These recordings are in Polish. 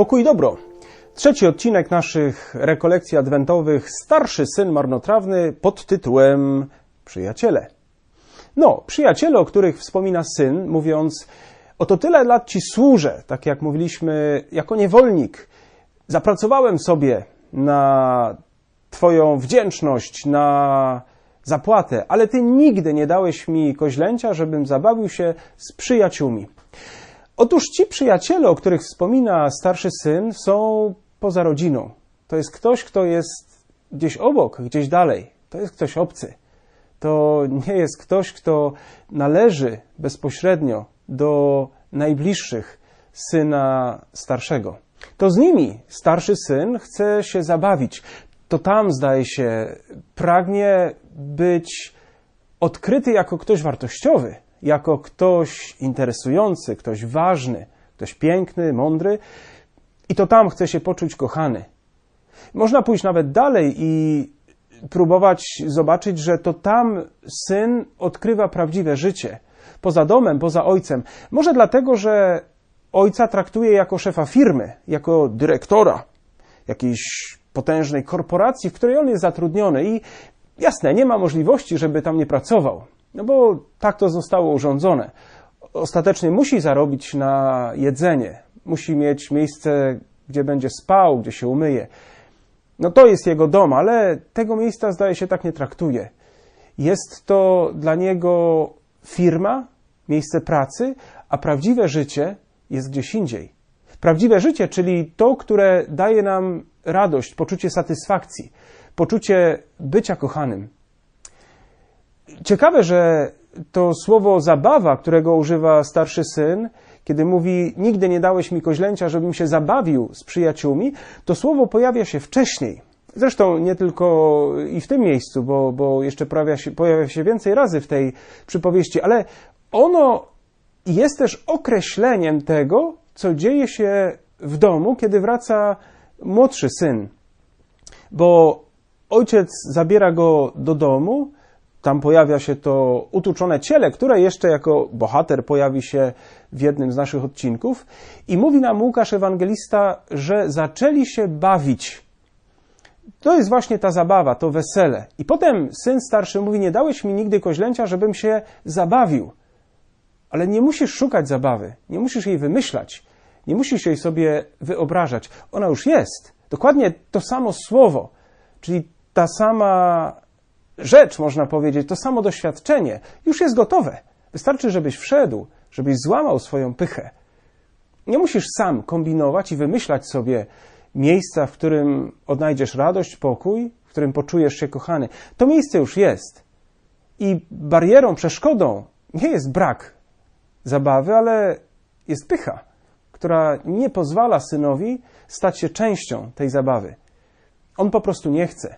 Pokój i dobro. Trzeci odcinek naszych rekolekcji adwentowych Starszy syn marnotrawny pod tytułem Przyjaciele. No, przyjaciele, o których wspomina syn, mówiąc: Oto tyle lat ci służę, tak jak mówiliśmy, jako niewolnik. Zapracowałem sobie na Twoją wdzięczność, na zapłatę, ale Ty nigdy nie dałeś mi koźlęcia, żebym zabawił się z przyjaciółmi. Otóż ci przyjaciele, o których wspomina starszy syn, są poza rodziną. To jest ktoś, kto jest gdzieś obok, gdzieś dalej. To jest ktoś obcy. To nie jest ktoś, kto należy bezpośrednio do najbliższych syna starszego. To z nimi starszy syn chce się zabawić. To tam, zdaje się, pragnie być odkryty jako ktoś wartościowy, jako ktoś interesujący, ktoś ważny, ktoś piękny, mądry, i to tam chce się poczuć kochany. Można pójść nawet dalej i próbować zobaczyć, że to tam syn odkrywa prawdziwe życie. Poza domem, poza ojcem. Może dlatego, że ojca traktuje jako szefa firmy, jako dyrektora jakiejś potężnej korporacji, w której on jest zatrudniony i jasne, nie ma możliwości, żeby tam nie pracował. No bo tak to zostało urządzone. Ostatecznie musi zarobić na jedzenie, musi mieć miejsce, gdzie będzie spał, gdzie się umyje. No to jest jego dom, ale tego miejsca zdaje się tak nie traktuje. Jest to dla niego firma, miejsce pracy, a prawdziwe życie jest gdzieś indziej. Prawdziwe życie, czyli to, które daje nam radość, poczucie satysfakcji, poczucie bycia kochanym. Ciekawe, że to słowo zabawa, którego używa starszy syn, kiedy mówi: Nigdy nie dałeś mi koźlęcia, żebym się zabawił z przyjaciółmi, to słowo pojawia się wcześniej. Zresztą nie tylko i w tym miejscu, bo, bo jeszcze pojawia się, pojawia się więcej razy w tej przypowieści, ale ono jest też określeniem tego, co dzieje się w domu, kiedy wraca młodszy syn. Bo ojciec zabiera go do domu, tam pojawia się to utuczone ciele, które jeszcze jako bohater pojawi się w jednym z naszych odcinków. I mówi nam Łukasz Ewangelista, że zaczęli się bawić. To jest właśnie ta zabawa, to wesele. I potem syn starszy mówi: Nie dałeś mi nigdy koźlęcia, żebym się zabawił. Ale nie musisz szukać zabawy, nie musisz jej wymyślać, nie musisz jej sobie wyobrażać. Ona już jest. Dokładnie to samo słowo, czyli ta sama rzecz, można powiedzieć, to samo doświadczenie już jest gotowe. Wystarczy, żebyś wszedł, żebyś złamał swoją pychę. Nie musisz sam kombinować i wymyślać sobie miejsca, w którym odnajdziesz radość, pokój, w którym poczujesz się kochany. To miejsce już jest. I barierą, przeszkodą nie jest brak zabawy, ale jest pycha, która nie pozwala synowi stać się częścią tej zabawy. On po prostu nie chce.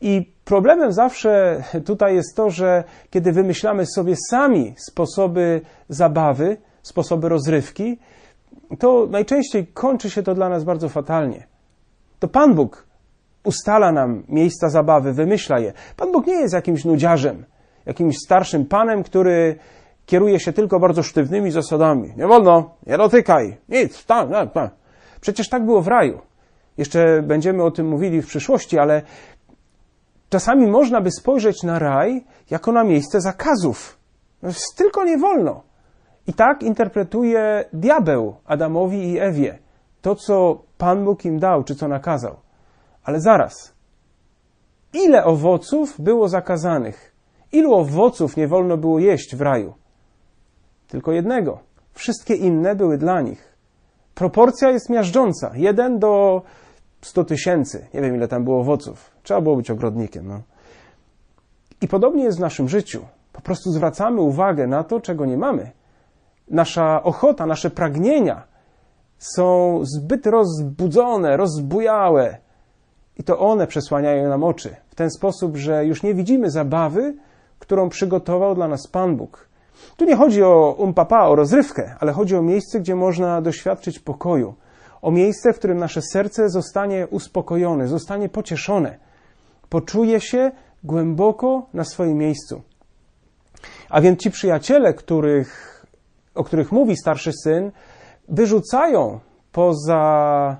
I problemem zawsze tutaj jest to, że kiedy wymyślamy sobie sami sposoby zabawy, sposoby rozrywki, to najczęściej kończy się to dla nas bardzo fatalnie. To Pan Bóg ustala nam miejsca zabawy, wymyśla je. Pan Bóg nie jest jakimś nudziarzem, jakimś starszym panem, który kieruje się tylko bardzo sztywnymi zasadami. Nie wolno, nie dotykaj, nic, tam, tam, tam. Przecież tak było w raju. Jeszcze będziemy o tym mówili w przyszłości, ale Czasami można by spojrzeć na raj jako na miejsce zakazów. Tylko nie wolno. I tak interpretuje diabeł Adamowi i Ewie to, co Pan Bóg im dał, czy co nakazał. Ale zaraz. Ile owoców było zakazanych? Ilu owoców nie wolno było jeść w raju? Tylko jednego. Wszystkie inne były dla nich. Proporcja jest miażdżąca. Jeden do 100 tysięcy. Nie wiem, ile tam było owoców. Trzeba było być ogrodnikiem. No. I podobnie jest w naszym życiu. Po prostu zwracamy uwagę na to, czego nie mamy. Nasza ochota, nasze pragnienia są zbyt rozbudzone, rozbujałe. I to one przesłaniają nam oczy w ten sposób, że już nie widzimy zabawy, którą przygotował dla nas Pan Bóg. Tu nie chodzi o umpapa, o rozrywkę, ale chodzi o miejsce, gdzie można doświadczyć pokoju, o miejsce, w którym nasze serce zostanie uspokojone, zostanie pocieszone, poczuje się głęboko na swoim miejscu. A więc ci przyjaciele, których, o których mówi starszy syn, wyrzucają poza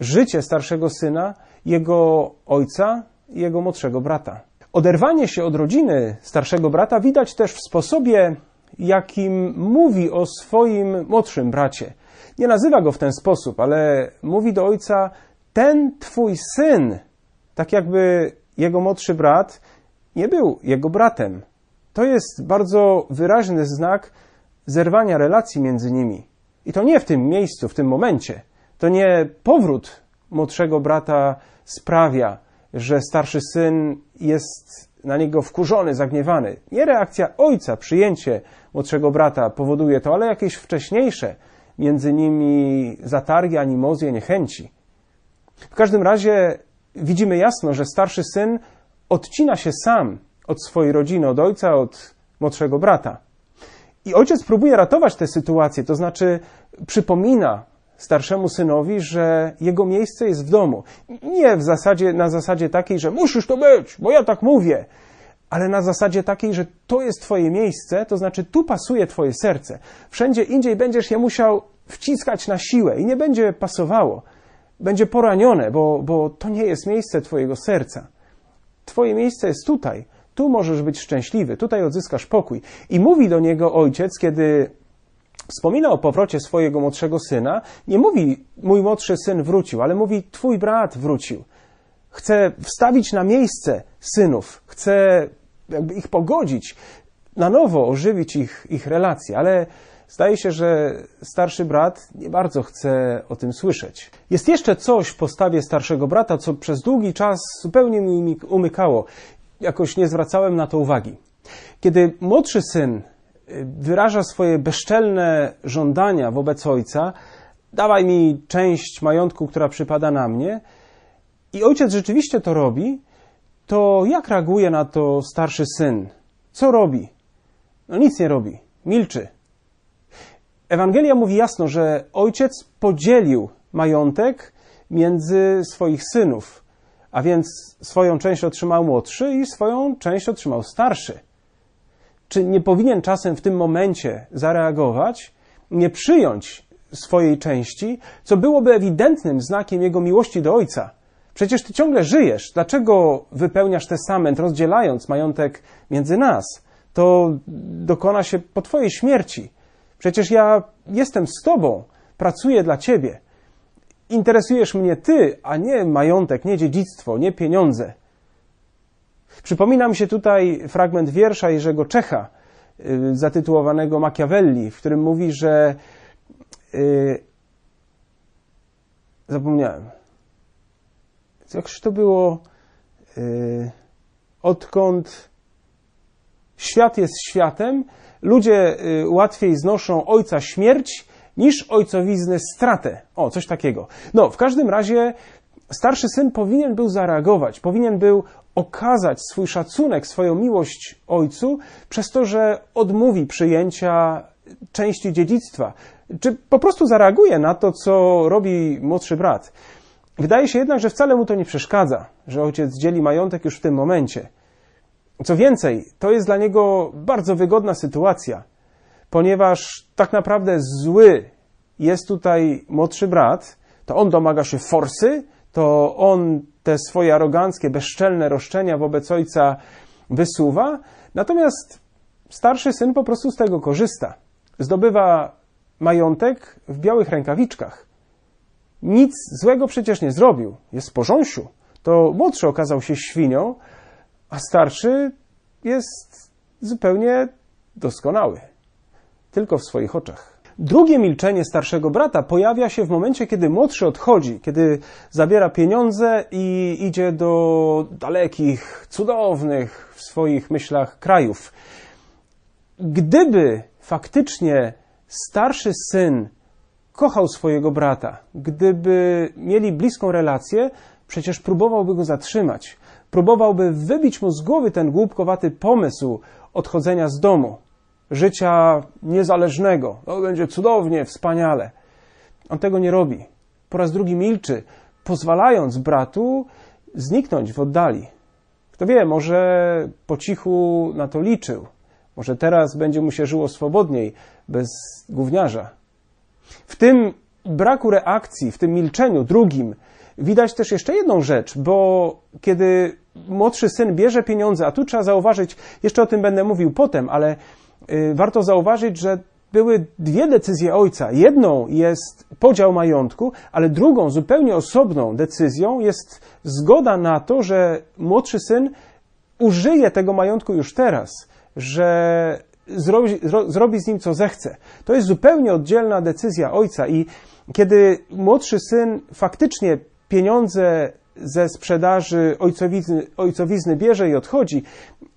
życie starszego syna, jego ojca i jego młodszego brata. Oderwanie się od rodziny starszego brata widać też w sposobie, jakim mówi o swoim młodszym bracie. Nie nazywa go w ten sposób, ale mówi do ojca: Ten twój syn, tak jakby jego młodszy brat nie był jego bratem. To jest bardzo wyraźny znak zerwania relacji między nimi. I to nie w tym miejscu, w tym momencie. To nie powrót młodszego brata sprawia, że starszy syn jest na niego wkurzony, zagniewany. Nie reakcja ojca, przyjęcie młodszego brata powoduje to, ale jakieś wcześniejsze między nimi zatargi, animozje, niechęci. W każdym razie widzimy jasno, że starszy syn odcina się sam od swojej rodziny, od ojca, od młodszego brata. I ojciec próbuje ratować tę sytuację, to znaczy przypomina starszemu synowi, że jego miejsce jest w domu. Nie w zasadzie, na zasadzie takiej, że musisz to być, bo ja tak mówię, ale na zasadzie takiej, że to jest Twoje miejsce, to znaczy tu pasuje Twoje serce. Wszędzie indziej będziesz je musiał wciskać na siłę i nie będzie pasowało. Będzie poranione, bo, bo to nie jest miejsce Twojego serca. Twoje miejsce jest tutaj. Tu możesz być szczęśliwy, tutaj odzyskasz pokój. I mówi do niego ojciec, kiedy wspomina o powrocie swojego młodszego syna, nie mówi mój młodszy syn wrócił, ale mówi twój brat wrócił. Chce wstawić na miejsce synów, chce jakby ich pogodzić, na nowo ożywić ich, ich relacje, ale zdaje się, że starszy brat nie bardzo chce o tym słyszeć. Jest jeszcze coś w postawie starszego brata, co przez długi czas zupełnie mi umykało. Jakoś nie zwracałem na to uwagi. Kiedy młodszy syn wyraża swoje bezczelne żądania wobec ojca, dawaj mi część majątku, która przypada na mnie, i ojciec rzeczywiście to robi, to jak reaguje na to starszy syn? Co robi? No nic nie robi, milczy. Ewangelia mówi jasno, że ojciec podzielił majątek między swoich synów, a więc swoją część otrzymał młodszy i swoją część otrzymał starszy czy nie powinien czasem w tym momencie zareagować, nie przyjąć swojej części, co byłoby ewidentnym znakiem jego miłości do ojca. Przecież ty ciągle żyjesz. Dlaczego wypełniasz testament, rozdzielając majątek między nas? To dokona się po twojej śmierci. Przecież ja jestem z tobą, pracuję dla ciebie. Interesujesz mnie ty, a nie majątek, nie dziedzictwo, nie pieniądze. Przypomina mi się tutaj fragment wiersza Jerzego Czecha, y, zatytułowanego Machiavelli, w którym mówi, że yy, zapomniałem. Jakż to było? Yy, odkąd świat jest światem, ludzie yy, łatwiej znoszą ojca śmierć niż ojcowiznę stratę. O, coś takiego. No, w każdym razie starszy syn powinien był zareagować, powinien był okazać swój szacunek, swoją miłość ojcu przez to, że odmówi przyjęcia części dziedzictwa, czy po prostu zareaguje na to, co robi młodszy brat. Wydaje się jednak, że wcale mu to nie przeszkadza, że ojciec dzieli majątek już w tym momencie. Co więcej, to jest dla niego bardzo wygodna sytuacja, ponieważ tak naprawdę zły jest tutaj młodszy brat, to on domaga się forsy, to on te swoje aroganckie, bezczelne roszczenia wobec ojca wysuwa, natomiast starszy syn po prostu z tego korzysta. Zdobywa majątek w białych rękawiczkach. Nic złego przecież nie zrobił, jest w. To młodszy okazał się świnią, a starszy jest zupełnie doskonały. Tylko w swoich oczach. Drugie milczenie starszego brata pojawia się w momencie, kiedy młodszy odchodzi, kiedy zabiera pieniądze i idzie do dalekich, cudownych w swoich myślach krajów. Gdyby faktycznie starszy syn kochał swojego brata, gdyby mieli bliską relację, przecież próbowałby go zatrzymać. Próbowałby wybić mu z głowy ten głupkowaty pomysł odchodzenia z domu życia niezależnego. To będzie cudownie, wspaniale. On tego nie robi. Po raz drugi milczy, pozwalając bratu zniknąć w oddali. Kto wie, może po cichu na to liczył. Może teraz będzie mu się żyło swobodniej, bez gówniarza. W tym braku reakcji, w tym milczeniu drugim, widać też jeszcze jedną rzecz, bo kiedy młodszy syn bierze pieniądze, a tu trzeba zauważyć, jeszcze o tym będę mówił potem, ale y, warto zauważyć, że były dwie decyzje ojca. Jedną jest podział majątku, ale drugą, zupełnie osobną decyzją jest zgoda na to, że młodszy syn użyje tego majątku już teraz, że zrobi, zrobi z nim co zechce. To jest zupełnie oddzielna decyzja ojca i kiedy młodszy syn faktycznie pieniądze ze sprzedaży ojcowizny, ojcowizny bierze i odchodzi,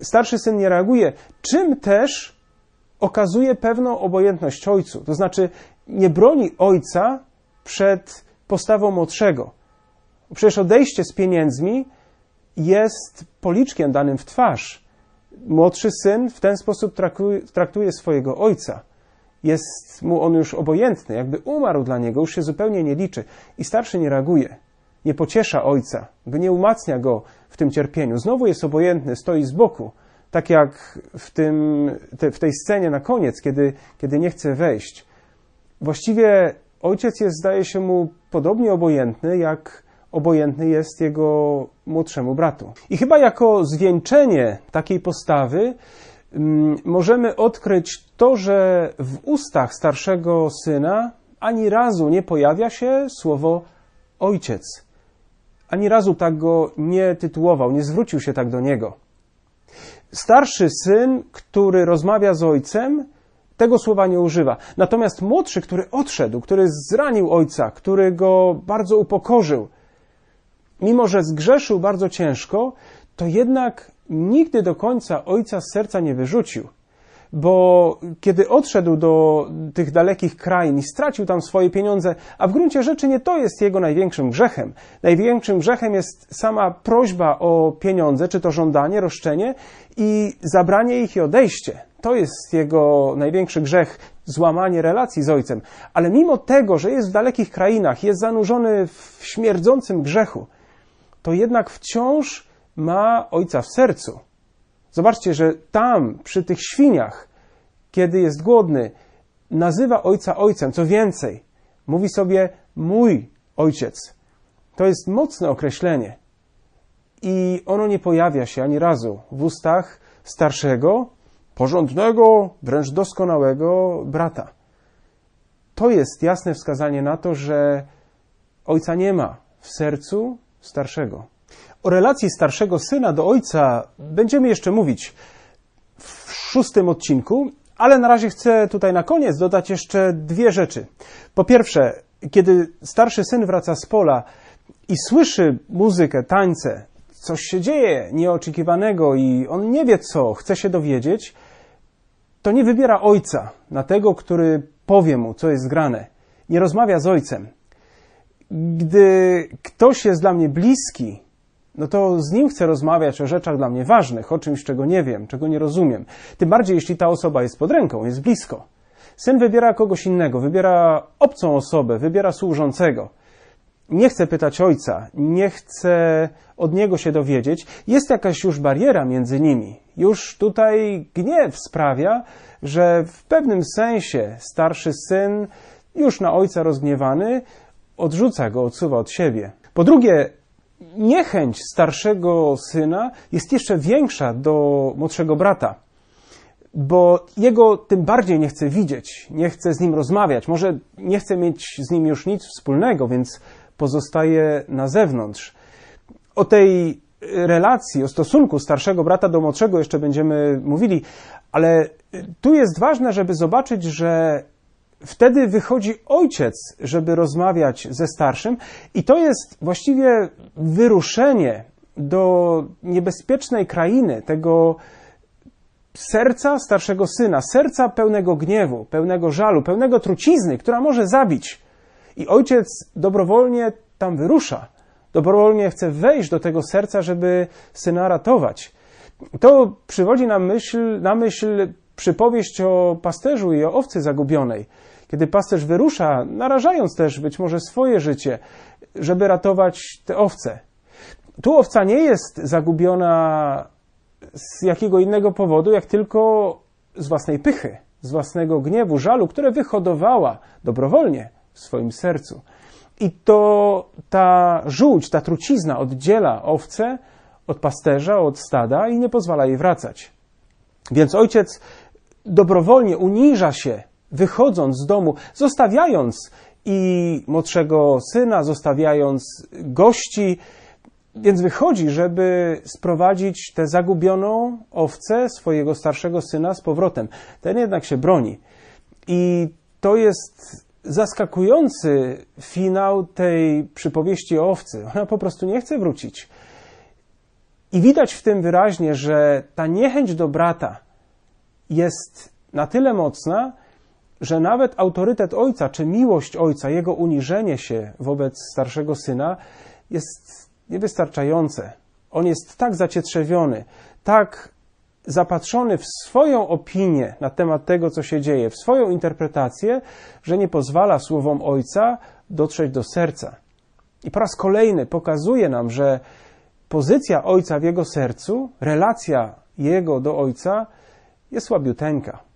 starszy syn nie reaguje, czym też okazuje pewną obojętność ojcu. To znaczy, nie broni ojca przed postawą młodszego. Przecież odejście z pieniędzmi jest policzkiem danym w twarz. Młodszy syn w ten sposób traktuje, swojego ojca. Jest mu on już obojętny, jakby umarł dla niego, już się zupełnie nie liczy. I starszy nie reaguje, nie pociesza ojca, nie umacnia go w tym cierpieniu. Znowu jest obojętny, stoi z boku tak jak w, tym, te, w tej scenie na koniec, kiedy, kiedy nie chce wejść. Właściwie ojciec jest, zdaje się mu, podobnie obojętny, jak obojętny jest jego młodszemu bratu. I chyba jako zwieńczenie takiej postawy mm, możemy odkryć to, że w ustach starszego syna ani razu nie pojawia się słowo ojciec. Ani razu tak go nie tytułował, nie zwrócił się tak do niego starszy syn, który rozmawia z ojcem, tego słowa nie używa. Natomiast młodszy, który odszedł, który zranił ojca, który go bardzo upokorzył, mimo że zgrzeszył bardzo ciężko, to jednak nigdy do końca ojca z serca nie wyrzucił bo kiedy odszedł do tych dalekich krain i stracił tam swoje pieniądze, a w gruncie rzeczy nie to jest jego największym grzechem. Największym grzechem jest sama prośba o pieniądze, czy to żądanie, roszczenie i zabranie ich i odejście. To jest jego największy grzech, złamanie relacji z ojcem. Ale mimo tego, że jest w dalekich krainach, jest zanurzony w śmierdzącym grzechu, to jednak wciąż ma ojca w sercu. Zobaczcie, że tam, przy tych świniach, kiedy jest głodny, nazywa ojca ojcem. Co więcej, mówi sobie mój ojciec. To jest mocne określenie. I ono nie pojawia się ani razu w ustach starszego, porządnego, wręcz doskonałego brata. To jest jasne wskazanie na to, że ojca nie ma w sercu starszego. O relacji starszego syna do ojca będziemy jeszcze mówić w szóstym odcinku, ale na razie chcę tutaj na koniec dodać jeszcze dwie rzeczy. Po pierwsze, kiedy starszy syn wraca z pola i słyszy muzykę, tańce, coś się dzieje nieoczekiwanego i on nie wie co, chce się dowiedzieć, to nie wybiera ojca na tego, który powie mu, co jest grane. Nie rozmawia z ojcem. Gdy ktoś jest dla mnie bliski, no to z nim chcę rozmawiać o rzeczach dla mnie ważnych, o czymś, czego nie wiem, czego nie rozumiem. Tym bardziej, jeśli ta osoba jest pod ręką, jest blisko. Syn wybiera kogoś innego, wybiera obcą osobę, wybiera służącego. Nie chce pytać ojca, nie chce od niego się dowiedzieć. Jest jakaś już bariera między nimi. Już tutaj gniew sprawia, że w pewnym sensie starszy syn, już na ojca rozgniewany, odrzuca go, odsuwa od siebie. Po drugie, niechęć starszego syna jest jeszcze większa do młodszego brata, bo jego tym bardziej nie chce widzieć, nie chce z nim rozmawiać, może nie chce mieć z nim już nic wspólnego, więc pozostaje na zewnątrz. O tej relacji, o stosunku starszego brata do młodszego jeszcze będziemy mówili, ale tu jest ważne, żeby zobaczyć, że wtedy wychodzi ojciec, żeby rozmawiać ze starszym, i to jest właściwie wyruszenie do niebezpiecznej krainy, tego serca starszego syna, serca pełnego gniewu, pełnego żalu, pełnego trucizny, która może zabić. I ojciec dobrowolnie tam wyrusza. Dobrowolnie chce wejść do tego serca, żeby syna ratować. To przywodzi na myśl, na myśl przypowieść o pasterzu i o owcy zagubionej. Kiedy pasterz wyrusza, narażając też być może swoje życie, żeby ratować te owce. Tu owca nie jest zagubiona z jakiego innego powodu, jak tylko z własnej pychy, z własnego gniewu, żalu, które wyhodowała dobrowolnie, w swoim sercu. I to ta żółć, ta trucizna oddziela owce od pasterza, od stada i nie pozwala jej wracać. Więc ojciec dobrowolnie uniża się, wychodząc z domu, zostawiając i młodszego syna, zostawiając gości, więc wychodzi, żeby sprowadzić tę zagubioną owcę swojego starszego syna z powrotem. Ten jednak się broni. I to jest zaskakujący finał tej przypowieści o owcy. Ona po prostu nie chce wrócić. I widać w tym wyraźnie, że ta niechęć do brata jest na tyle mocna, że nawet autorytet ojca, czy miłość ojca, jego uniżenie się wobec starszego syna jest niewystarczające. On jest tak zacietrzewiony, tak zapatrzony w swoją opinię na temat tego, co się dzieje, w swoją interpretację, że nie pozwala słowom ojca dotrzeć do serca. I po raz kolejny pokazuje nam, że pozycja ojca w jego sercu, relacja jego do ojca jest słabiuteńka.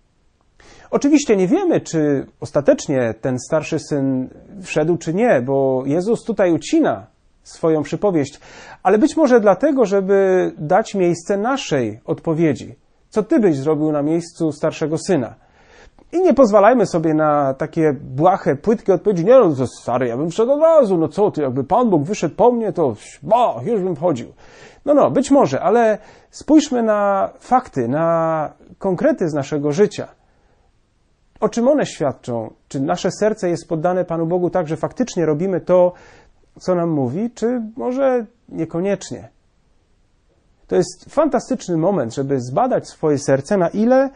Oczywiście nie wiemy, czy ostatecznie ten starszy syn wszedł, czy nie, bo Jezus tutaj ucina swoją przypowieść, ale być może dlatego, żeby dać miejsce naszej odpowiedzi. Co ty byś zrobił na miejscu starszego syna? I nie pozwalajmy sobie na takie błahe, płytkie odpowiedzi. Nie no, stary, ja bym wszedł od razu. No co ty, jakby Pan Bóg wyszedł po mnie, to ba, już bym wchodził. No, no, być może, ale spójrzmy na fakty, na konkrety z naszego życia. O czym one świadczą? Czy nasze serce jest poddane Panu Bogu tak, że faktycznie robimy to, co nam mówi, czy może niekoniecznie? To jest fantastyczny moment, żeby zbadać swoje serce, na ile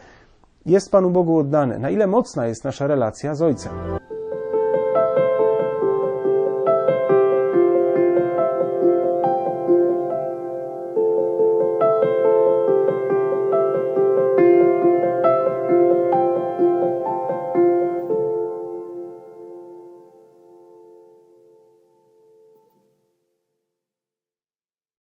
jest Panu Bogu oddane, na ile mocna jest nasza relacja z Ojcem.